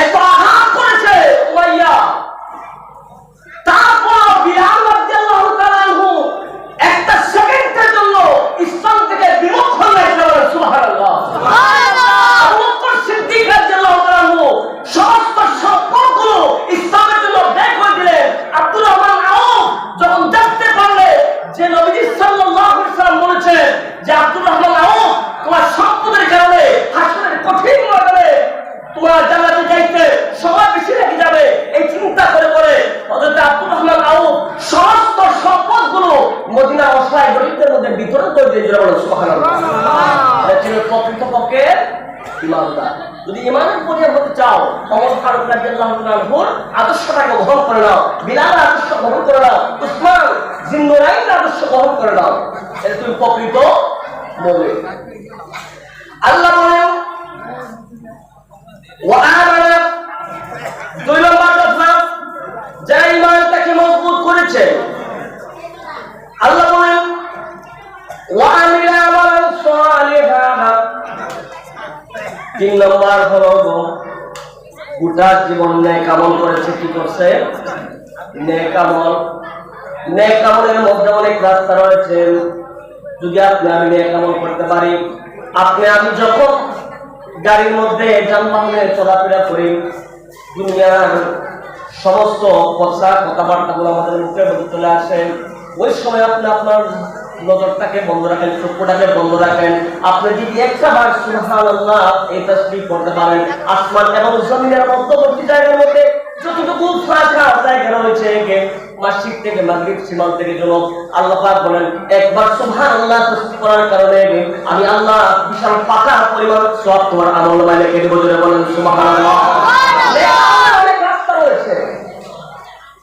এত আঘাত করেছে উমাইয়া। তারপর বিলাল রাদিয়াল্লাহু তাআলা একটা সেকেন্ডের জন্য ইসলাম থেকে বিমুখ হয়ে গেলেন সুবহানাল্লাহ। আবু বকর সিদ্দিক রাদিয়াল্লাহু তাআলা সমস্ত সম্পদগুলো ইসলামের জন্য ব্যয় করে দিলেন। আব্দুর রহমান আউফ যখন দেখতে পারলে যে নবীজি সাল্লাল্লাহু আলাইহি সাল্লাম বলেছেন যে আব্দুর রহমান আউফ তোমার সম্পদের কারণে হাসরের কঠিন ময়দানে তোমার জান্নাতে যাইতে সময় বেশি লেগে যাবে এই চিন্তা করে করে হযরত আব্দুর রহমান আউফ সমস্ত সম্পদগুলো মদিনা অসহায় গরিবদের মধ্যে বিতরণ করে দিয়েছিল বলে সুবহানাল্লাহ। এটা ছিল প্রকৃতপক্ষে ইমানদার যদি ইমানের পরিবার হতে চাও অমর ফারুক রাদিয়াল্লাহু তাআলার আদর্শটাকে গ্রহণ করে নাও বিলাল আদর্শ গ্রহণ করে নাও উসমান জিন্নুরাইন আদর্শ গ্রহণ করে নাও এটা তুমি প্রকৃত মুমিন আল্লাহ বলেন দুই নম্বর কথা, যা ইমানটাকে মজবুত করেছে। আল্লাহ বলেন তিন নম্বর হলো গোটা জীবন ন্যায় কামল করেছে, কি করছে? ন্যায় কামল ন্যায় কামলের মধ্যে অনেক রাস্তা রয়েছে। যদি আপনি আমি ন্যায় কামল করতে পারি, আপনি আমি যখন গাড়ির মধ্যে যানবাহনে চলাফেরা করি দুনিয়ার সমস্ত কথা কথাবার্তাগুলো আমাদের মুখে মধ্যে চলে আসে। ওই সময় আপনি আপনার নজরটাকে বন্ধ রাখেন, চক্ষুটাকে বন্ধ রাখেন। আপনি যদি একটা বার সুবহানাল্লাহ এই তাসবিহ করতে পারেন, আসমান এবং জমিনের মধ্যবর্তী জায়গার মধ্যে যতটুকু ফাঁকা জায়গা রয়েছে গে মাসিক থেকে মাগরিব সীমান্ত থেকে জন্য আল্লাহ পাক বলেন, একবার সুবহানাল্লাহ তাসবিহ করার কারণে আমি আল্লাহ বিশাল পাকা পরিমাণ সব তোমার আমল নামায় লিখে দেব। বলেন, সুবহানাল্লাহ অনেক রাস্তা রয়েছে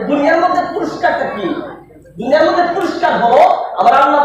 দুনিয়ার মধ্যে পুরস্কারটা কি? দুনিয়ার মধ্যে পুরস্কার হলো আবার আল্লাহ